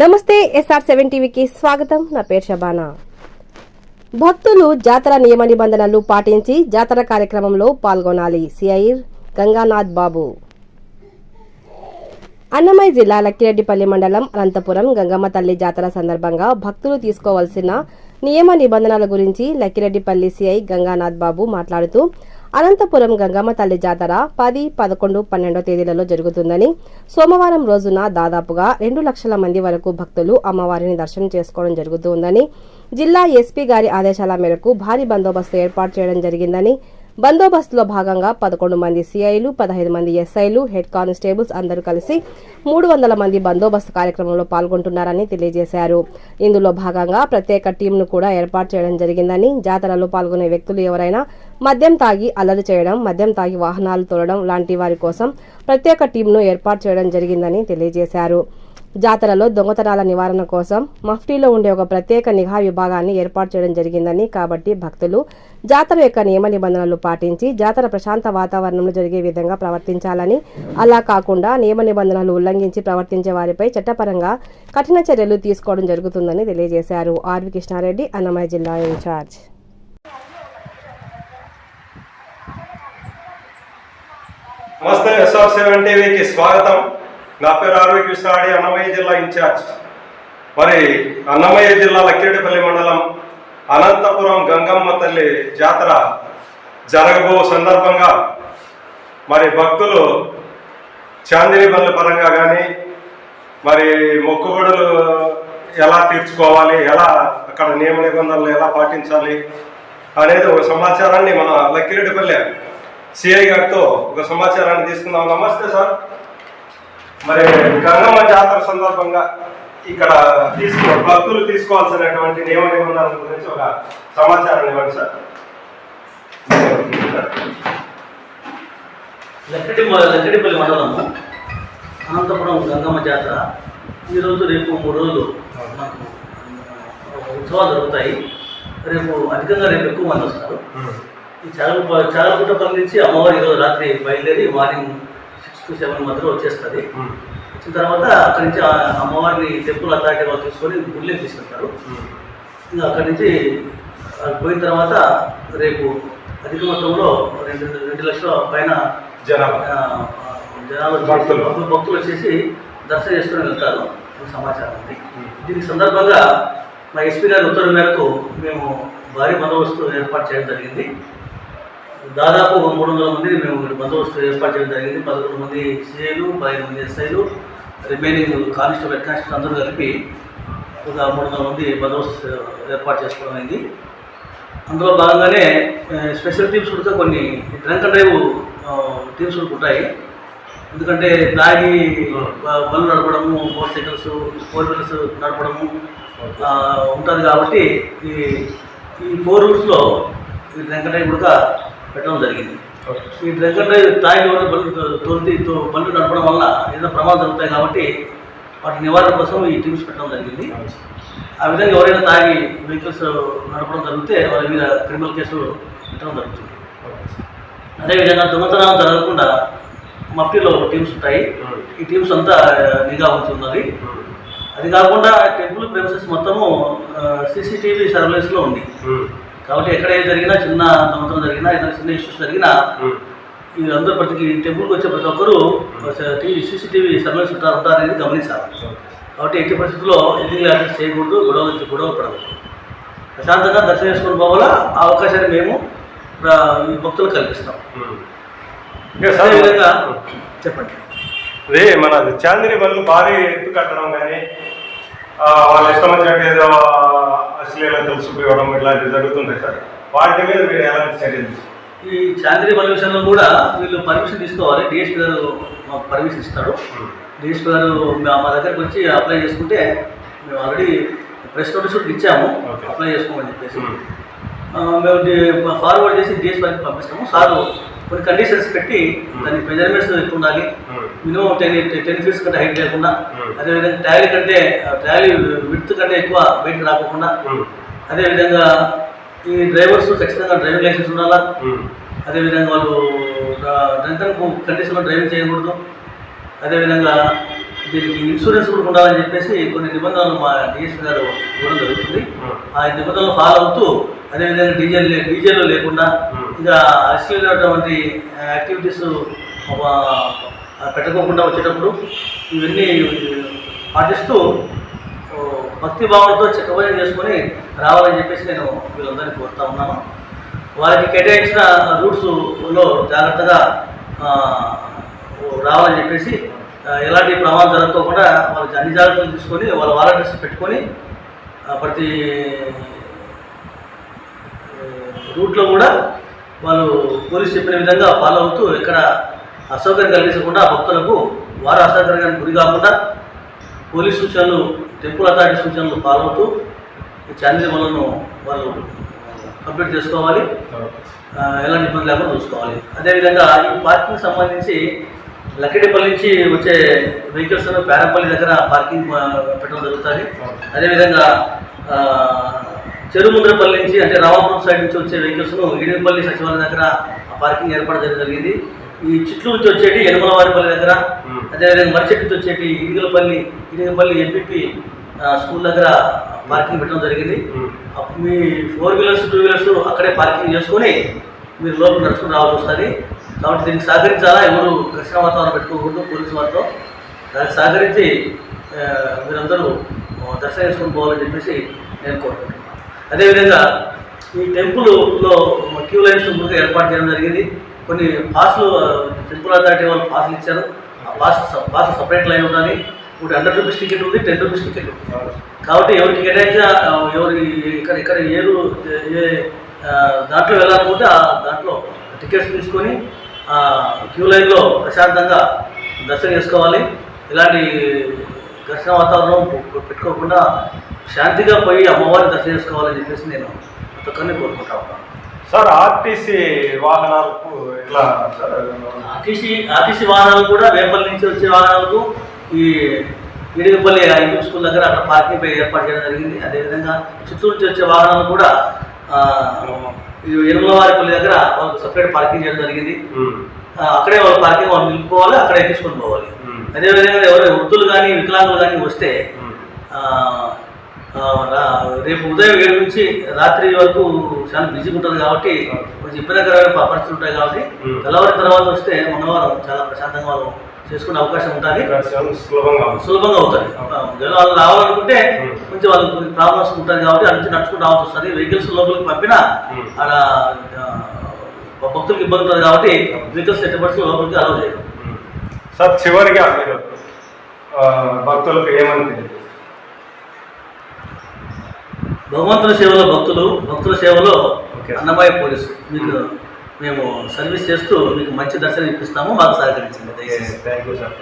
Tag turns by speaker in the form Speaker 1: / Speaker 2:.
Speaker 1: నమస్తే SR seven టీవీకి స్వాగతం. నా పేరు షబానా. భక్తులు జాతర నియమ నిబంధనలు పాటించి జాతర కార్యక్రమంలో పాల్గొనాలి. సిఐర్ గంగానాథ్ బాబు. అన్నమయ్య జిల్లా లక్కిరెడ్డిపల్లి మండలం అనంతపురం గంగమ్మ తల్లి జాతర సందర్భంగా భక్తులు తీసుకోవాల్సిన నియమ నిబంధనల గురించి లక్కిరెడ్డిపల్లి సిఐ గంగానాథ్ బాబు మాట్లాడుతూ అనంతపురం గంగమ్మ తల్లి జాతర పది పదకొండు పన్నెండో తేదీలలో జరుగుతుందని సోమవారం రోజున దాదాపుగా రెండు లక్షల మంది వరకు భక్తులు అమ్మవారిని దర్శనం చేసుకోవడం జరుగుతుందని జిల్లా ఎస్పీ గారి ఆదేశాల మేరకు భారీ బందోబస్తు ఏర్పాటు చేయడం జరిగిందని బందోబస్తులో భాగంగా పదకొండు మంది సిఐలు పదహైదు మంది ఎస్ఐలు హెడ్ కానిస్టేబుల్స్ అందరూ కలిసి మూడు వందల మంది బందోబస్తు కార్యక్రమంలో పాల్గొంటున్నారని తెలియజేశారు. ఇందులో భాగంగా ప్రత్యేక టీంను కూడా ఏర్పాటు చేయడం జరిగిందని జాతరలో పాల్గొనే వ్యక్తులు ఎవరైనా మద్యం తాగి అల్లరి చేయడం మద్యం తాగి వాహనాలు తోలడం లాంటి వారి కోసం ప్రత్యేక టీంను ఏర్పాటు చేయడం జరిగిందని తెలియజేశారు. జాతరలో దొంగతనాల నివారణ కోసం మఫ్టీలో ఉండే ఒక ప్రత్యేక నిఘా విభాగాన్ని ఏర్పాటు చేయడం జరిగిందని కాబట్టి భక్తులు జాతర యొక్క నియమ నిబంధనలు పాటించి జాతర ప్రశాంత వాతావరణంలో జరిగే విధంగా ప్రవర్తించాలని అలా కాకుండా నియమ నిబంధనలు ఉల్లంఘించి ప్రవర్తించే వారిపై చట్టపరంగా కఠిన చర్యలు తీసుకోవడం జరుగుతుందని తెలియజేశారు. ఆర్వి కృష్ణారెడ్డి అన్నమయ్య జిల్లా ఇన్ఛార్జ్.
Speaker 2: నమస్తే ఎస్ఆర్ సెవెన్ టీవీకి స్వాగతం. నా పేరు ఆరోగ్య కృష్ణాడి అన్నమయ్య జిల్లా ఇన్ఛార్జ్. మరి అన్నమయ్య జిల్లా లక్కిరెడ్డిపల్లి మండలం అనంతపురం గంగమ్మ తల్లి జాతర జరగబో సందర్భంగా మరి భక్తులు చాందిని బండ్ల పరంగా కానీ మరి మొక్కుబడులు ఎలా తీర్చుకోవాలి ఎలా అక్కడ నియమ నిబంధనలు ఎలా పాటించాలి అనేది ఒక సమాచారాన్ని మన లక్కిరెడ్డిపల్లి సిఐ గారితో ఒక సమాచారాన్ని తీసుకుందాం. నమస్తే సార్. మరి గంగమ్మ జాతర సందర్భంగా ఇక్కడ తీసుకో భక్తులు తీసుకోవాల్సినటువంటి నియమ నిబంధనల గురించి ఒక సమాచారం ఇవ్వండి సార్.
Speaker 3: లక్కడి లక్కడిపల్లి మండలం అనంతపురం గంగమ్మ జాతర. ఈరోజు రేపు మూడు రోజులు మనకు ఉత్సవాలు జరుగుతాయి. రేపు అధికంగా రేపు ఎక్కువ మంది వస్తారు. ఈ చాలగుట్ట చాలగుట్టపల్లి నుంచి అమ్మవారి ఈరోజు రాత్రి బయలుదేరి మార్నింగ్ టు సెవెన్ మధ్యలో వచ్చేస్తుంది. వచ్చిన తర్వాత అక్కడి నుంచి ఆ అమ్మవారిని టెంపుల్ అథారిటీ వాళ్ళు తీసుకొని గుళ్ళకి తీసుకెళ్తారు. ఇంకా అక్కడి నుంచి పోయిన తర్వాత రేపు అధిక మొత్తంలో రెండు రెండు లక్షల పైన జనాలు
Speaker 2: భక్తులు.
Speaker 3: భక్తులు వచ్చేసి దర్శనం చేసుకుని వెళ్తారు. సమాచారం ఉంది. దీనికి సందర్భంగా మా ఎస్పీ గారి ఉత్తర్వు మేరకు మేము భారీ బందోబస్తు ఏర్పాటు చేయడం జరిగింది. దాదాపు మూడు వందల మందిని మేము బందోబస్తు ఏర్పాటు చేయడం జరిగింది. పదకొండు మంది సిఐలు పదిహేను మంది ఎస్ఐలు రిమైనింగ్ కానిస్టేబుల్ హెడ్ కానిస్టేబుల్ అందరూ కలిపి ఒక మూడు వందల మంది బందోబస్తు ఏర్పాటు చేసుకోవడం అయింది. అందులో భాగంగానే స్పెషల్ టీమ్స్ కూడా కొన్ని డ్రంక్ అండ్ డ్రైవ్ టీమ్స్ కూడా ఉంటాయి. ఎందుకంటే తాగి బ- బండ్లు నడపడము మోటార్ సైకిల్స్ ఫోర్ వీలర్స్ నడపడము ఉంటుంది కాబట్టి ఈ ఈ ఫోర్ రూట్స్లో ఈ డ్రంక్ అండ్ డ్రైవ్ కూడా పెట్టడం జరిగింది. ఈ డ్రంక్ అండ్ డ్రైవ్ తాగి ఎవరైనా బండ్లు తోలితే బండ్లు నడపడం వల్ల ఏదైనా ప్రమాదం జరుగుతాయి కాబట్టి వాటి నివారణ కోసం ఈ టీమ్స్ పెట్టడం జరిగింది. ఆ విధంగా ఎవరైనా తాగి వెహికల్స్ నడపడం జరిగితే వాళ్ళ మీద క్రిమినల్ కేసులు పెట్టడం జరుగుతుంది. అదేవిధంగా దొంగతనం జరగకుండా మఫ్టీలో టీమ్స్ ఉంటాయి. ఈ టీమ్స్ అంతా నిఘా ఉంచి అది కాకుండా టెంపుల్ ప్రెమిసెస్ మొత్తము సీసీటీవీ సర్వేలెన్స్లో ఉంది. కాబట్టి ఎక్కడ ఏది జరిగినా చిన్న దొంగతనం జరిగినా ఏదైనా చిన్న ఇష్యూస్ జరిగినా అందరూ ప్రతి టెంపుల్కి వచ్చే ప్రతి ఒక్కరూ టీవీ సీసీటీవీ సర్వేలెన్స్ ఉంటారు ఉంటారనేది గమనించాలి కాబట్టి ఎట్టి పరిస్థితుల్లో ఇల్లీగల్ యాక్సెస్ చేయకూడదు గొడవ గొడవ పడకూడదు. ప్రశాంతంగా దర్శనం చేసుకుని పోవాలా ఆ అవకాశాన్ని మేము ఈ భక్తులకు కల్పిస్తాం. అదేవిధంగా చెప్పండి.
Speaker 2: అదే మన చాందిని బండ్లు భారీ ఎత్తు కట్టడం కానీ వాళ్ళ ఇష్టం వచ్చినట్టు ఏదో అశ్లీలతలు చూపించడం ఇట్లాంటివి జరుగుతుంటాయి సార్. వాటి మీద మీరు ఎలాంటి చర్యలు
Speaker 3: ఈ చాంద్రీ విషయంలో కూడా వీళ్ళు పర్మిషన్ తీసుకోవాలి. డిఎస్పీ గారు మాకు పర్మిషన్ ఇస్తాడు. డిఎస్పీ గారు మా దగ్గరికి వచ్చి అప్లై చేసుకుంటే మేము ఆల్రెడీ ప్రెస్ నోటీస్ కూడా ఇచ్చాము. అప్లై చేసుకోమని చెప్పేసి. ఆ, మేము ఫార్వర్డ్ చేసి డిఎస్పీ గారికి పంపిస్తాము. సార్ కొన్ని కండిషన్స్ పెట్టి దాని మెజర్మెంట్స్ ఎక్కువ ఉండాలి. మినిమం టెన్ టెన్ ఫీట్స్ కంటే హైట్ లేకుండా.
Speaker 2: Hmm.
Speaker 3: అదేవిధంగా ట్రాలీ కంటే ట్రాలీ విడ్త్ కంటే ఎక్కువ వెయిట్ రాకుండా. అదేవిధంగా ఈ డ్రైవర్స్ ఖచ్చితంగా డ్రైవింగ్ లైసెన్స్ ఉండాలా? అదేవిధంగా వాళ్ళు డ్రంకన్ కండిషన్లో డ్రైవింగ్ చేయకూడదు. అదేవిధంగా దీనికి ఇన్సూరెన్స్ కూడా ఉండాలని చెప్పేసి కొన్ని నిబంధనలు మా డిఎస్పీ గారు ఇవ్వడం జరుగుతుంది. ఆ నిబంధనలు ఫాలో అవుతూ అదేవిధంగా డీజెల్ డీజేలు లేకుండా ఇంకా అశ్లీలటువంటి యాక్టివిటీస్ పెట్టుకోకుండా వచ్చేటప్పుడు ఇవన్నీ పాటిస్తూ భక్తి భావంతో చిక్కబోయం చేసుకొని రావాలని చెప్పేసి నేను వీళ్ళందరినీ కోరుతా ఉన్నాను. వారికి కేటాయించిన రూట్స్లో జాగ్రత్తగా రావాలని చెప్పేసి ఎలాంటి ప్రమాదం జరగకోకుండా వాళ్ళకి అన్ని జాగ్రత్తలు తీసుకొని వాళ్ళ వాలంటీర్స్ పెట్టుకొని ప్రతి రూట్లో కూడా వాళ్ళు పోలీస్ చెప్పిన విధంగా ఫాలో అవుతూ ఎక్కడ అసౌకర్యం కలిగించకుండా భక్తులకు వారు అసౌకర్యానికి గురి కాకుండా పోలీస్ సూచనలు టెంపుల్ అథారిటీ సూచనలు ఫాలో అవుతూ ఈ ఛానల్ వాళ్ళు కంప్లీట్ చేసుకోవాలి. ఎలాంటి ఇబ్బంది లేకుండా చూసుకోవాలి. అదేవిధంగా ఈ పార్కింగ్ సంబంధించి లక్కిడిపల్లి నుంచి వచ్చే వెహికల్స్ పేరంపల్లి దగ్గర పార్కింగ్ పెట్టడం జరుగుతుంది. అదేవిధంగా చెరుముద్రపల్లి నుంచి అంటే రామాపురం సైడ్ నుంచి వచ్చే వెహికల్స్ను ఈడిపల్లి సచివాలయం దగ్గర ఆ పార్కింగ్ ఏర్పాటు చేయడం జరిగింది. ఈ చిట్లు నుంచి వచ్చేటి యనమలవారిపల్లి దగ్గర అదేవిధంగా మరిచెట్టు నుంచి వచ్చేటి ఇడిగలపల్లి ఇడిగలపల్లి ఎంపీపీ స్కూల్ దగ్గర పార్కింగ్ పెట్టడం జరిగింది. మీ ఫోర్ వీలర్స్ టూ వీలర్స్ అక్కడే పార్కింగ్ చేసుకొని మీరు లోపల నడుచుకుని రావాల్సి వస్తుంది. కాబట్టి దీనికి సహకరించాలా? ఎవరు ఘర్షణ వాతావరణం పెట్టుకోకూడదు పోలీసు వారితో. దానికి సహకరించి మీరందరూ దర్శనం చేసుకొని పోవాలని చెప్పేసి నేను కోరుకుంటున్నాను. అదేవిధంగా ఈ టెంపుల్లో క్యూ లైన్స్ ముందుగా ఏర్పాటు చేయడం జరిగింది. కొన్ని పాస్లు టెంపుల్ అథారిటీ వాళ్ళు పాసులు ఇచ్చారు. ఆ పాస్ పాస్ సపరేట్ లైన్ ఉన్నది. ఇప్పుడు హండ్రెడ్ రూపీస్ టికెట్ ఉంది టెన్ రూపీస్ టికెట్ ఉంది. కాబట్టి ఎవరికి కేటాయించిన ఎవరి ఇక్కడ ఇక్కడ ఏరు ఏ దాంట్లో వెళ్ళాలనుకుంటే ఆ దాంట్లో టికెట్స్ తీసుకొని క్యూ లైన్లో ప్రశాంతంగా దర్శనం చేసుకోవాలి. ఇలాంటి ఘర్షణ వాతావరణం పెట్టుకోకుండా శాంతిగా పోయి అమ్మవారిని దర్శనం చేసుకోవాలని చెప్పేసి నేను ప్రతి ఒక్కరిని కోరుకుంటా ఉన్నాను
Speaker 2: సార్ ఆర్టీసీ వాహనాలకు ఎట్లా సార్?
Speaker 3: ఆర్టీసీ ఆర్టీసీ వాహనాలు కూడా వేపల్లి నుంచి వచ్చే వాహనాలకు ఈ ఇడిగపల్లి ఐపీ స్కూల్ దగ్గర అక్కడ పార్కింగ్ పై ఏర్పాటు చేయడం జరిగింది. అదేవిధంగా చిత్తూరు నుంచి వచ్చే వాహనాలు కూడా ఎనుమలవారిపల్లి దగ్గర వాళ్ళకి సపరేట్ పార్కింగ్ చేయడం జరిగింది. అక్కడే వాళ్ళు పార్కింగ్ వాళ్ళు నిలుపుకోవాలి అక్కడే తీసుకొని పోవాలి. అదేవిధంగా ఎవరు వృద్ధులు కానీ వికలాంగులు కానీ వస్తే రేపు ఉదయం ఏడు నుంచి రాత్రి వరకు చాలా బిజీగా ఉంటుంది కాబట్టి కొంచెం ఇబ్బందికరమైన పరిస్థితులు ఉంటాయి కాబట్టి. తెల్లవారి తర్వాత వస్తే మంగళవారం చాలా ప్రశాంతంగా వాళ్ళు చేసుకునే అవకాశం ఉంటుంది.
Speaker 2: సులభంగా
Speaker 3: అవుతుంది. వాళ్ళు రావాలనుకుంటే. కొంచెం వాళ్ళకి కొన్ని ప్రాబ్లమ్స్ ఉంటుంది కాబట్టి అటు నుంచి నడుచుకుంటూ రావాల్సి వస్తుంది. వెహికల్స్ లోపలికి పంపినా ఆ, భక్తులకు ఇబ్బంది ఉంటుంది కాబట్టి వెహికల్స్ ఎట్టి పరిస్థితుల్లో లోపలికి అలౌ చేయరు.
Speaker 2: సార్ చివరిగా మీరు భక్తులకు ఏమని తెలియదు.
Speaker 3: భగవంతుల సేవలో భక్తులు భక్తుల సేవలో
Speaker 2: ఓకే.
Speaker 3: అన్నమయ్య పోలీసు మీకు మేము సర్వీస్ చేస్తూ మీకు మంచి దర్శనం ఇప్పిస్తాము మాకు సహకరించండి దయచేసి.
Speaker 2: Thank you sir.